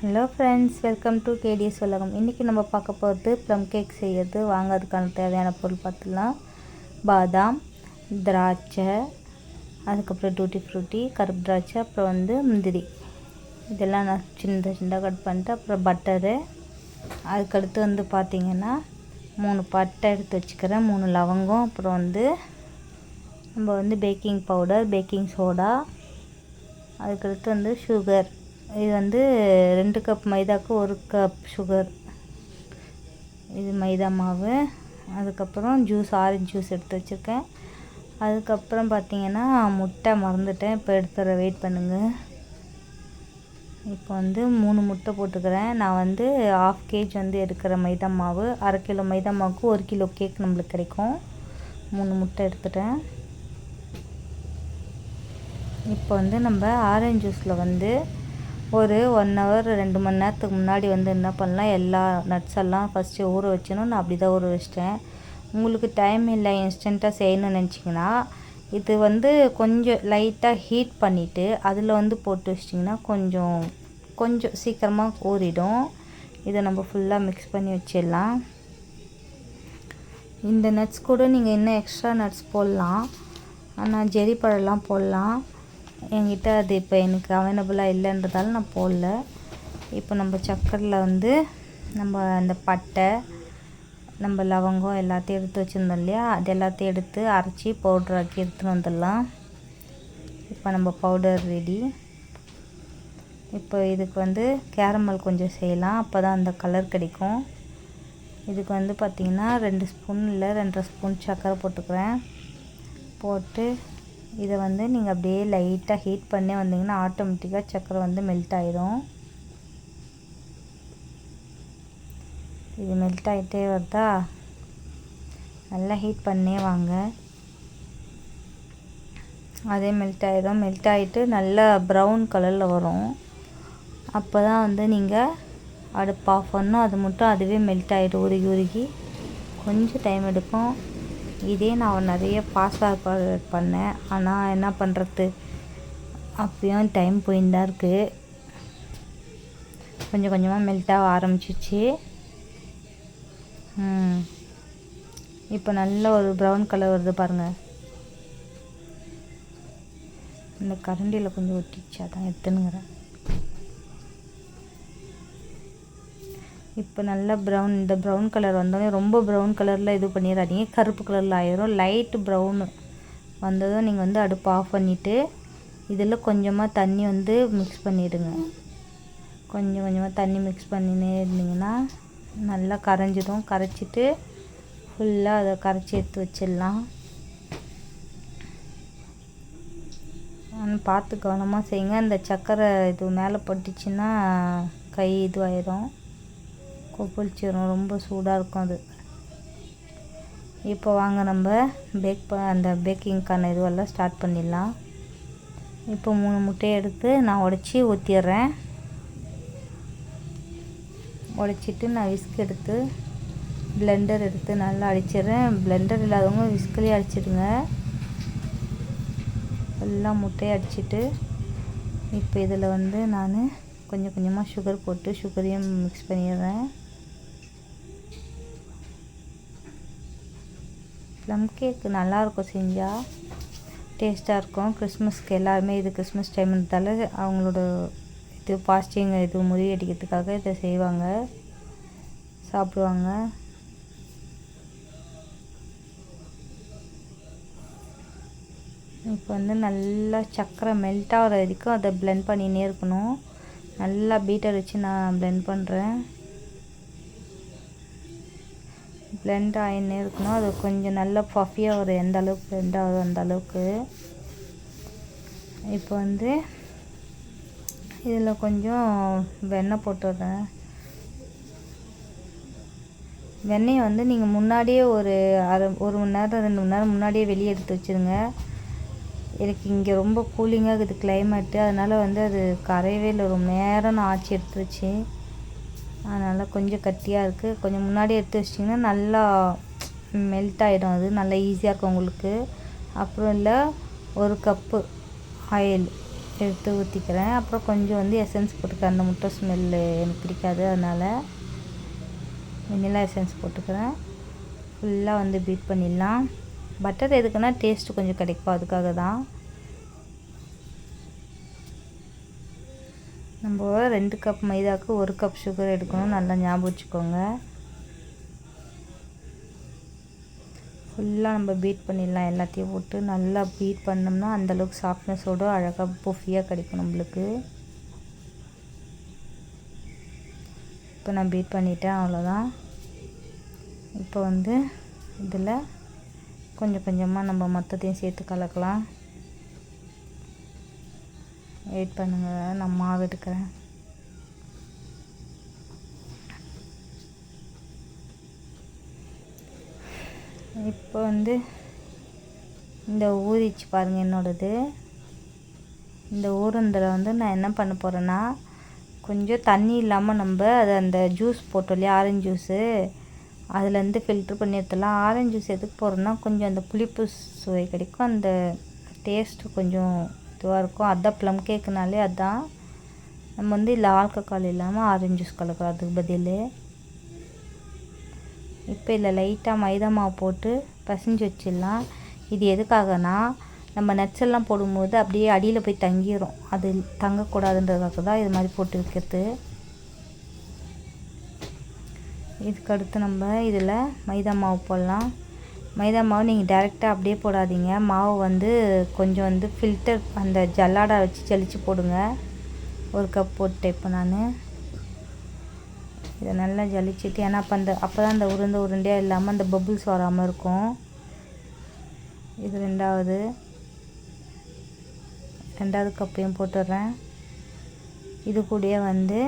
Hello friends welcome to KTS உலகம் இன்றைக்கி நம்ம பார்க்க போகிறது ப்ளம் கேக் செய்யறது. வாங்க அதுக்கான தேவையான பொருள் பார்த்துலாம் பாதாம் திராட்சை அதுக்கப்புறம் டூட்டி ஃப்ரூட்டி கருப்பு திராட்சை அப்புறம் வந்து முந்திரி. இதெல்லாம் நான் சின்ன சின்னதாக கட் பண்ணிட்டு அப்புறம் பட்டரு அதுக்கடுத்து வந்து பார்த்திங்கன்னா மூணு பட்டை எடுத்து வச்சுக்கிறேன். மூணு லவங்கம் அப்புறம் வந்து நம்ம வந்து பேக்கிங் பவுடர் பேக்கிங் சோடா அதுக்கடுத்து வந்து சுகர் இது வந்து ரெண்டு கப் மைதாவுக்கு ஒரு கப் சுகர் இது மைதா மாவு. அதுக்கப்புறம் ஜூஸ் ஆரஞ்சு ஜூஸ் எடுத்து வச்சுருக்கேன். அதுக்கப்புறம் பார்த்திங்கன்னா முட்டை மறந்துட்டேன். இப்போ எடுத்துற வெயிட் பண்ணுங்கள் இப்போ வந்து மூணு முட்டை போட்டுக்கிறேன். நான் வந்து ஆஃப் கேஜ் வந்து எடுக்கிற மைதா மாவு. அரை கிலோ மைதா மாவுக்கு ஒரு கிலோ கேக் நம்மளுக்கு கிடைக்கும். மூணு முட்டை எடுத்துட்டேன். இப்போ வந்து நம்ம ஆரஞ்சு ஜூஸில் வந்து ஒரு ஒன் ஹவர் ரெண்டு மணி நேரத்துக்கு முன்னாடி வந்து என்ன பண்ணலாம்? எல்லா நட்ஸ் எல்லாம் ஃபஸ்ட்டு ஊற வச்சணும் நான் அப்படி தான் ஊற வச்சிட்டேன். உங்களுக்கு டைம் இல்லை இன்ஸ்டண்ட்டாக செய்யணும்னு நினச்சிங்கன்னா இது வந்து கொஞ்சம் லைட்டாக ஹீட் பண்ணிவிட்டு அதில் வந்து போட்டு வச்சிட்டிங்கன்னா கொஞ்சம் கொஞ்சம் சீக்கிரமாக ஊறிடும். இதை நம்ம ஃபுல்லாக மிக்ஸ் பண்ணி வச்சிடலாம். இந்த நட்ஸ் கூட நீங்கள் இன்னும் எக்ஸ்ட்ரா நட்ஸ் போடலாம். ஆனால் ஜெரி பழம்லாம் போடலாம். என்கிட்ட அது இப்போ எனக்கு அவைலபிளாக இல்லைன்றதால நான் போடல. இப்போ நம்ம சக்கரில் வந்து நம்ம அந்த பட்டை நம்ம லவங்கம் எல்லாத்தையும் எடுத்து வச்சுருந்தோம் இல்லையா? அது எல்லாத்தையும் எடுத்து அரைச்சி பவுடர் ஆக்கி எடுத்துன்னு வந்துடலாம். இப்போ நம்ம பவுடர் ரெடி இப்போ இதுக்கு வந்து கேரமல் கொஞ்சம் செய்யலாம். அப்போ தான் அந்த கலர் கிடைக்கும். இதுக்கு வந்து பார்த்திங்கன்னா ரெண்டு ஸ்பூன் இல்லை ரெண்டரை ஸ்பூன் சர்க்கரை போட்டுக்கிறேன். போட்டு இதை வந்து நீங்கள் அப்படியே லைட்டாக ஹீட் பண்ணி வந்தீங்கன்னா ஆட்டோமேட்டிக்காக சக்கரை வந்து மெல்ட் ஆயிரும். இது மெல்ட் ஆகிட்டே வருதா? நல்லா ஹீட் பண்ணே வாங்க. அதே மெல்ட் ஆகிடும் மெல்ட் ஆகிட்டு நல்லா ப்ரௌன் கலரில் வரும். அப்போ தான் வந்து நீங்கள் அடுப்பு ஆஃப் பண்ணணும். அது மட்டும் அதுவே மெல்ட் ஆகிடும் உருகி உருகி. கொஞ்சம் டைம் எடுக்கும். இதே நான் நிறைய ஃபாஸ்ட் பண்ணேன். ஆனால் என்ன பண்ணுறது அப்பயும் டைம் போயின்னு தான் இருக்குது கொஞ்சம் கொஞ்சமாக மெல்ட்டாக ஆரம்பிச்சிச்சு. இப்போ நல்ல ஒரு ப்ரௌன் கலர் வருது பாருங்கள் இந்த கரண்டியில் கொஞ்சம் ஒட்டிச்சு அதான் எடுத்துனுங்கிறேன் இப்போ நல்லா ப்ரௌன் இந்த ப்ரௌன் கலர் வந்தோடனே ரொம்ப ப்ரௌன் கலரில் இது பண்ணிடாதீங்க கருப்பு கலரில் ஆயிரும். லைட் ப்ரௌனு வந்ததும் நீங்கள் வந்து அடுப்பு ஆஃப் பண்ணிவிட்டு இதில் கொஞ்சமாக தண்ணி வந்து மிக்ஸ் பண்ணிவிடுங்க கொஞ்சம் கொஞ்சமாக தண்ணி மிக்ஸ் பண்ணினே இருந்தீங்கன்னா நல்லா கரைஞ்சிடும். கரைச்சிட்டு ஃபுல்லாக அதை கரைச்சி எடுத்து வச்சிடலாம். பார்த்து கவனமாக செய்யுங்க. அந்த சக்கரை இது மேலே பட்டுச்சுன்னா கை இதுவாயிரும். கொப்பளிச்சிடும் ரொம்ப சூடாக இருக்கும் அது. இப்போ வாங்க நம்ம பேக் ப அந்த பேக்கிங்க்கான இதுவெல்லாம் ஸ்டார்ட் பண்ணிடலாம். இப்போ மூணு முட்டையை எடுத்து நான் உடச்சி ஊற்றிடுறேன் உடச்சிட்டு நான் விஸ்க் எடுத்து பிளெண்டர் எடுத்து நல்லா அடிச்சிடுறேன். பிளெண்டர் இல்லாதவங்க விஸ்கிலே அடிச்சிடுங்க. எல்லாம் முட்டையை அடிச்சிட்டு இப்போ இதில் வந்து நான் கொஞ்சம் கொஞ்சமாக சுகர் போட்டு சுகரையும் மிக்ஸ் பண்ணிடுறேன். ப்ளம் கேக் நல்லாயிருக்கும் செஞ்சால் டேஸ்ட்டாக இருக்கும். கிறிஸ்மஸ்க்கு எல்லாருமே இது கிறிஸ்மஸ் டைம்ன்றதால அவங்களோட இது பாஸ்டிங் இது முறியடிக்கிறதுக்காக இதை செய்வாங்க. சாப்பிடுவாங்க. இப்போ வந்து நல்லா சக்கரை மெல்ட் ஆகிற வரைக்கும் அதை ப்ளெண்ட் பண்ணினே இருக்கணும். நல்லா பீட்டர் வச்சு நான் ப்ளெண்ட் பண்ணுறேன் பிளெண்ட் ஆகினே இருக்கணும் அது கொஞ்சம் நல்லா பஃபியாக வரும். எந்த அளவுக்கு பிளெண்ட் ஆகுது அந்த அளவுக்கு. இப்போ வந்து இதில் கொஞ்சம் வெண்ணெய் போட்டுடுறேன். வெண்ணெயை வந்து நீங்கள் முன்னாடியே ஒரு அரை ஒரு மணி நேரம் ரெண்டு மணி நேரம் முன்னாடியே வெளியே எடுத்து வச்சுருங்க. எனக்கு இங்கே ரொம்ப கூலிங்காக இருக்குது கிளைமேட்டு அதனால் வந்து அது கரையவே இல்லை. ரொம்ப நேரம் நான் ஆச்சு எடுத்து வச்சு அதனால் கொஞ்சம் கட்டியாக இருக்குது கொஞ்சம் முன்னாடி எடுத்து வச்சிங்கன்னா நல்லா மெல்ட் ஆகிடும் அது. நல்லா ஈஸியாக இருக்கும் உங்களுக்கு. அப்புறம் இல்லை ஒரு கப்பு ஆயில் எடுத்து ஊற்றிக்கிறேன் அப்புறம் கொஞ்சம் வந்து எசன்ஸ் போட்டுக்கிறேன். அந்த முட்டை ஸ்மெல்லு எனக்கு பிடிக்காது. அதனால் வெண்ணிலா எசன்ஸ் போட்டுக்கிறேன். ஃபுல்லாக வந்து பீட் பண்ணிடலாம். பட்டர் எதுக்குன்னா டேஸ்ட்டு கொஞ்சம் கிடைக்கும். அதுக்காக தான். நம்ம ரெண்டு கப் மைதாவுக்கு ஒரு கப் சுகர் எடுக்கணும். நல்லா ஞாபகம் வச்சுக்கோங்க. ஃபுல்லாக நம்ம பீட் பண்ணிடலாம் எல்லாத்தையும் போட்டு. நல்லா பீட் பண்ணோம்னா அந்தளவுக்கு சாஃப்ட்னஸோடு அழகாக புஃபியாக கிடைக்கும் நம்மளுக்கு. இப்போ நான் பீட் பண்ணிட்டேன் அவ்வளோதான் இப்போ வந்து இதில் கொஞ்சம் கொஞ்சமாக நம்ம மொத்தத்தையும் சேர்த்து கலக்கலாம். வெயிட் பண்ணுங்கள் நான் மாவு எடுக்கிறேன். இப்போ வந்து இந்த ஊறிச்சு பாருங்கள் என்னோடது. இந்த ஊருந்தில் வந்து நான் என்ன பண்ண போகிறேன்னா கொஞ்சம் தண்ணி இல்லாமல் நம்ம அதை அந்த ஜூஸ் போட்டோம் இல்லையா ஆரஞ்சு ஜூஸு அதுலேருந்து ஃபில்ட்ரு பண்ணி எடுத்துலாம் ஆரஞ்சு ஜூஸ் எதுக்கு போடுறோன்னா கொஞ்சம் அந்த புளிப்பு சுவை கிடைக்கும். அந்த டேஸ்ட்டு கொஞ்சம் இதுவாக இருக்கும். அதான் ப்ளம் கேக்குனாலே அதுதான் நம்ம வந்து இல்லை ஆல்கஹால் இல்லாமல் ஆரஞ்சு ஜூஸ் கலக்கிறோம். அதுக்கு பதில். இப்போ இதில் லைட்டாக மைதா மாவு போட்டு பசைஞ்சு வச்சிடலாம். இது எதுக்காகனா நம்ம நட்ஸ் எல்லாம் போடும்போது அப்படியே அடியில் போய் தங்கிடும் அது தங்கக்கூடாதுன்றதுக்காக தான் இது மாதிரி போட்டு வைக்கிறது. இதுக்கு அடுத்து நம்ம இதில் மைதா மாவு போடலாம். மைதா மாவு நீங்கள் டேரெக்டாக அப்படியே போடாதீங்க. மாவு வந்து கொஞ்சம் வந்து ஃபில்டர் அந்த ஜல்லாடா வச்சு ஜலிச்சு போடுங்க. ஒரு கப் போட்டு இப்போ நான். இதை நல்லா ஜலிச்சுட்டு ஏன்னா அப்போ அந்த அப்போ தான் அந்த உருண்டை உருண்டையாக இல்லாமல் அந்த பபுள்ஸ் வராமல் இருக்கும். இது ரெண்டாவது. ரெண்டாவது கப்பையும் போட்டுடுறேன். இது கூடயே வந்து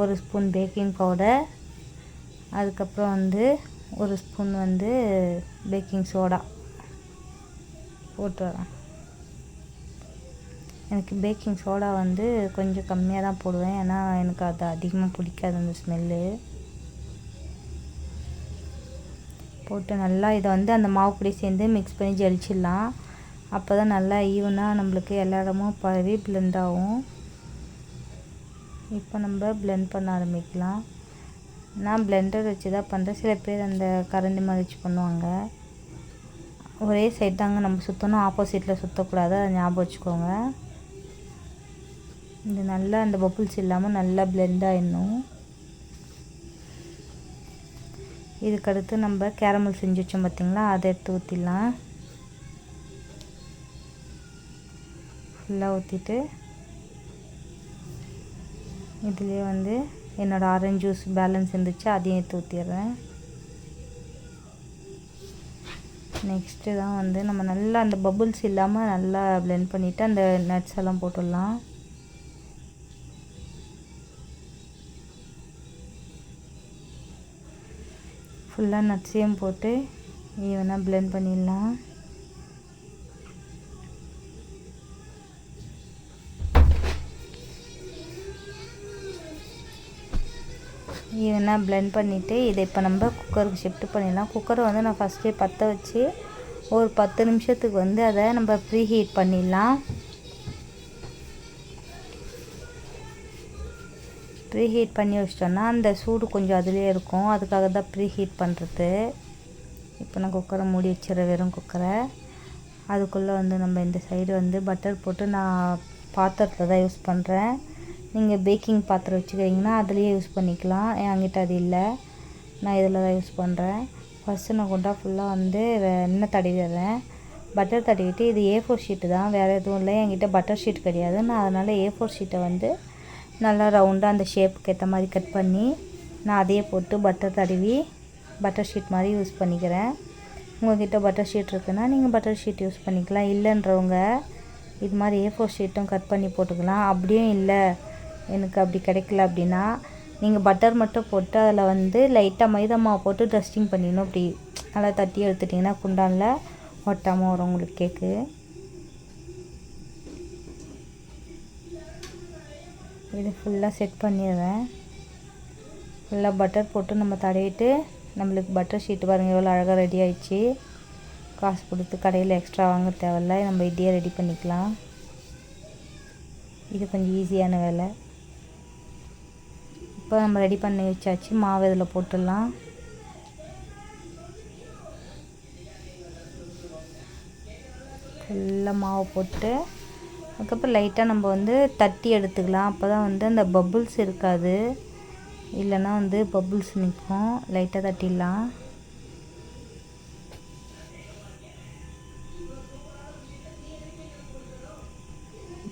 ஒரு ஸ்பூன் பேக்கிங் பவுடர் அதுக்கப்புறம் வந்து ஒரு ஸ்பூன் வந்து பேக்கிங் சோடா போட்டு வரேன். எனக்கு பேக்கிங் சோடா வந்து கொஞ்சம் கம்மியாக தான் போடுவேன். ஏன்னா எனக்கு அது அதிகமாக பிடிக்காது அந்த ஸ்மெல்லு. போட்டு நல்லா இதை வந்து அந்த மாவு பொடி சேர்ந்து மிக்ஸ் பண்ணி ஜலிச்சிடலாம். அப்போ தான் நல்லா ஈவனாக நம்மளுக்கு எல்லா இடமும் பரவி பிளெண்ட் ஆகும். இப்போ நம்ம பிளெண்ட் பண்ண ஆரம்பிக்கலாம். நான் பிளெண்டர் வச்சு தான் பண்ணுறேன் சில பேர் அந்த கரண்டி மாதிரி வச்சு பண்ணுவாங்க. ஒரே சைட் தாங்க நம்ம சுற்றணும் ஆப்போசிட்டில் சுற்றக்கூடாது அதை ஞாபகம் வச்சுக்கோங்க. இது நல்லா அந்த பப்புள்ஸ் இல்லாமல் நல்லா பிளெண்ட் ஆகிடணும் இதுக்கடுத்து நம்ம கேரமல் செஞ்சு வச்சோம் பார்த்திங்களா அதை எடுத்து ஊற்றிடலாம் ஃபுல்லாக ஊற்றிட்டு இதுலேயே வந்து என்னோடய ஆரஞ்சு ஜூஸ் பேலன்ஸ் இருந்துச்சு அதையும் எடுத்து ஊற்றிடுறேன் நெக்ஸ்ட்டு தான் வந்து நம்ம நல்லா அந்த பபுள்ஸ் இல்லாமல் நல்லா பிளெண்ட் பண்ணிவிட்டு அந்த நட்ஸ் எல்லாம் போட்டுடலாம். ஃபுல்லாக நட்ஸையும் போட்டு ஈவனாக ப்ளெண்ட் பண்ணிடலாம். ஈவனாக பிளெண்ட் பண்ணிவிட்டு இதை இப்போ நம்ம குக்கருக்கு ஷிஃப்ட் பண்ணிடலாம். குக்கரை வந்து நான் ஃபஸ்ட்டே பற்ற வச்சு ஒரு பத்து நிமிஷத்துக்கு வந்து அதை நம்ம ப்ரீ ஹீட் பண்ணிடலாம். ப்ரீ ஹீட் பண்ணி வச்சிட்டோன்னா அந்த சூடு கொஞ்சம் அதுலேயே இருக்கும். அதுக்காக தான் ப்ரீ ஹீட் பண்ணுறது இப்போ நான் குக்கரை மூடி வச்சிட வெறும் குக்கரை அதுக்குள்ளே வந்து நம்ம இந்த சைடு வந்து பட்டர் போட்டு நான் பாத்திரத்தில் தான் யூஸ் பண்ணுறேன் நீங்கள் பேக்கிங் பாத்திரம் வச்சுக்கிறீங்கன்னா அதுலேயே யூஸ் பண்ணிக்கலாம். என்கிட்ட அது இல்லை. நான் இதில் தான் யூஸ் பண்ணுறேன் ஃபஸ்ட்டு நான் கொண்டா ஃபுல்லாக வந்து எண்ணெய் தடவிடுறேன். பட்டர் தடவிட்டு இது ஏ ஃபோர் ஷீட்டு தான். வேறு எதுவும் இல்லை. என்கிட்ட பட்டர் ஷீட் கிடையாது. நான் அதனால் ஏ ஃபோர் ஷீட்டை வந்து நல்லா ரவுண்டாக அந்த ஷேப்புக்கு ஏற்ற மாதிரி கட் பண்ணி நான் அதையே போட்டு பட்டர் தடவி பட்டர் ஷீட் மாதிரி யூஸ் பண்ணிக்கிறேன். உங்கள்கிட்ட பட்டர் ஷீட் இருக்குன்னா நீங்கள் பட்டர் ஷீட் யூஸ் பண்ணிக்கலாம். இல்லைன்றவங்க இது மாதிரி ஏ ஃபோர் ஷீட்டும் கட் பண்ணி போட்டுக்கலாம். அப்படியும் இல்லை. எனக்கு அப்படி கிடைக்கல அப்படின்னா நீங்கள் பட்டர் மட்டும் போட்டு அதில் வந்து லைட்டாக மைதா மாவு போட்டு டஸ்டிங் பண்ணிடணும். அப்படி நல்லா தட்டி எடுத்துட்டிங்கன்னா குண்டானில் ஒட்டாமல் வரும் உங்களுக்கு கேக்கு. இது ஃபுல்லாக செட் பண்ணிடுறேன். ஃபுல்லாக பட்டர் போட்டு நம்ம தடவிட்டு நம்மளுக்கு பட்டர் ஷீட்டு பாருங்கள் எவ்வளோ அழகாக ரெடி ஆயிடுச்சு. காசு கொடுத்து கடையில் எக்ஸ்ட்ரா வாங்க தேவையில்ல. நம்ம இடியே ரெடி பண்ணிக்கலாம். இது கொஞ்சம் ஈஸியான வேலை. இப்போ நம்ம ரெடி பண்ணி வச்சாச்சு. மாவு இதில் போட்டுடலாம். ஃபுல்லாக மாவு போட்டு அதுக்கப்புறம் லைட்டாக நம்ம வந்து தட்டி எடுத்துக்கலாம். அப்போ தான் வந்து அந்த பபுள்ஸ் இருக்காது. இல்லைன்னா வந்து பபுள்ஸ் நிற்கும். லைட்டாக தட்டிடலாம்.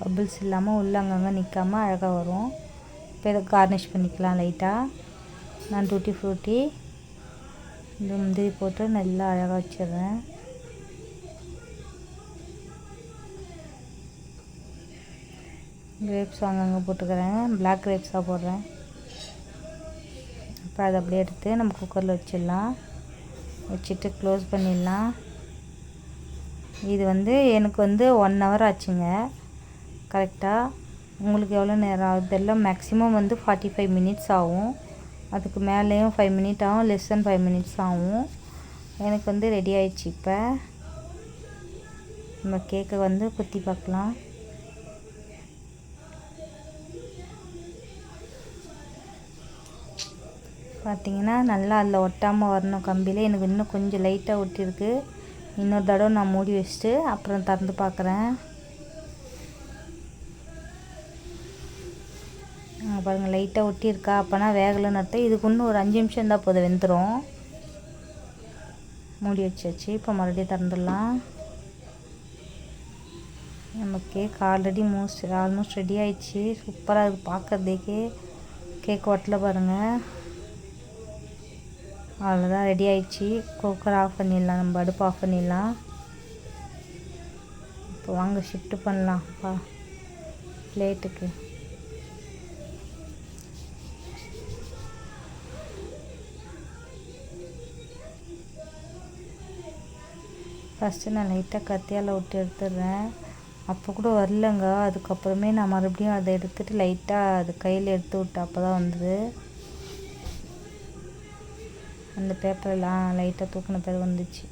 பபுள்ஸ் இல்லாமல் உள்ள அங்கங்கே நிற்காமல் அழகாக வரும். இப்போ இதை கார்னிஷ் பண்ணிக்கலாம் லைட்டாக நான் டூட்டி ஃப்ரூட்டி இந்த முந்திரி போட்டு நல்லா அழகாக வச்சிடுறேன். கிரேப்ஸ் அங்கங்கே போட்டுக்கிறேன். பிளாக் கிரேப்ஸாக போடுறேன். இப்போ அதை அப்படியே எடுத்து நம்ம குக்கரில் வச்சிடலாம். வச்சுட்டு க்ளோஸ் பண்ணிடலாம். இது வந்து எனக்கு வந்து ஒன் ஹவர் ஆச்சுங்க. கரெக்டாக உங்களுக்கு எவ்வளோ நேரம் ஆகுதெல்லாம் மேக்ஸிமம் வந்து ஃபார்ட்டி ஃபைவ் மினிட்ஸ் ஆகும். அதுக்கு மேலேயும் ஃபைவ் மினிட் ஆகும் லெஸ் தென் ஃபைவ் மினிட்ஸ் ஆகும். எனக்கு வந்து ரெடி ஆயிடுச்சு இப்போ. நம்ம கேக்கை வந்து குத்தி பார்க்கலாம். பார்த்தீங்கன்னா நல்லா அதில் ஒட்டாமல் வரணும் கம்பியில். எனக்கு இன்னும் கொஞ்சம் லைட்டாக ஒட்டியிருக்கு. இன்னொரு தடவை நான் மூடி வச்சுட்டு அப்புறம் திறந்து பார்க்குறேன். பாருங்கள் லைட்டாக ஒட்டியிருக்கா. அப்போனா வேகலைன்னு அர்த்தம் இதுக்கு இன்னும் ஒரு அஞ்சு நிமிஷம் இருந்தால் போதும் வெந்துடும் மூடி வச்சாச்சு. இப்போ மறுபடியும் திறந்துடலாம். நம்ம cake already most almost ready ஆயிடுச்சு. சூப்பராக இருக்குது பார்க்குறதுக்கே கேக் ஒட்டில் பாருங்கள் அவ்வளோதான் ரெடி ஆயிடுச்சு. குக்கர் ஆஃப் பண்ணிடலாம். நம்ம அடுப்பு ஆஃப் பண்ணிடலாம். இப்போ வாங்க ஷிஃப்ட் பண்ணலாம். பா பிளேட்டுக்கு ஃபஸ்ட்டு நான் லைட்டாக கத்தியால் விட்டு எடுத்துடுறேன். அப்போ கூட வரலங்க. அதுக்கப்புறமே நான் மறுபடியும் அதை எடுத்துகிட்டு லைட்டாக அது கையில் எடுத்து விட்டேன் அப்போ தான் வந்தது. அந்த பேப்பரெலாம் லைட்டாக தூக்கின பேர் வந்துச்சு.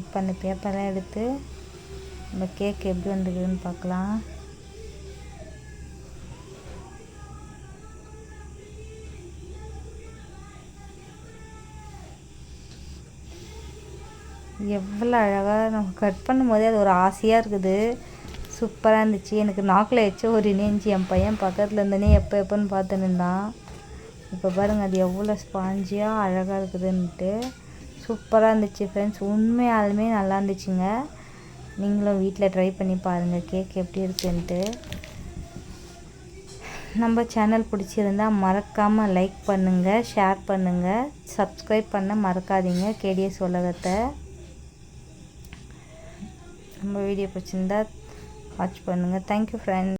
இப்போ அந்த பேப்பரெலாம் எடுத்து நம்ம கேக் எப்படி வந்துருக்குதுன்னு பார்க்கலாம். எவ்வளோ அழகாக நம்ம கட் பண்ணும்போதே அது ஒரு ஆசையாக இருக்குது. சூப்பராக இருந்துச்சு. எனக்கு நாக்கில் வச்சு ஒரு நெஞ்சு என் பையன் பக்கத்தில் இருந்தனே எப்போ எப்போன்னு பார்த்துன்னு இருந்தான் இப்போ பாருங்கள் அது எவ்வளோ ஸ்பாஞ்சியாக அழகாக இருக்குதுன்ட்டு சூப்பராக இருந்துச்சு ஃப்ரெண்ட்ஸ் உண்மையாலுமே நல்லா இருந்துச்சுங்க. நீங்களும் வீட்டில் ட்ரை பண்ணி பாருங்கள் கேக் எப்படி இருக்குன்ட்டு. நம்ம சேனல் பிடிச்சிருந்தா மறக்காமல் லைக் பண்ணுங்கள் ஷேர் பண்ணுங்கள் சப்ஸ்கிரைப் பண்ண மறக்காதீங்க கேடிஎஸ் உலகத்தை நம்ம வீடியோ பிடிச்சிருந்தா வாட்ச் பண்ணுங்கள் தேங்க்யூ ஃப்ரெண்ட்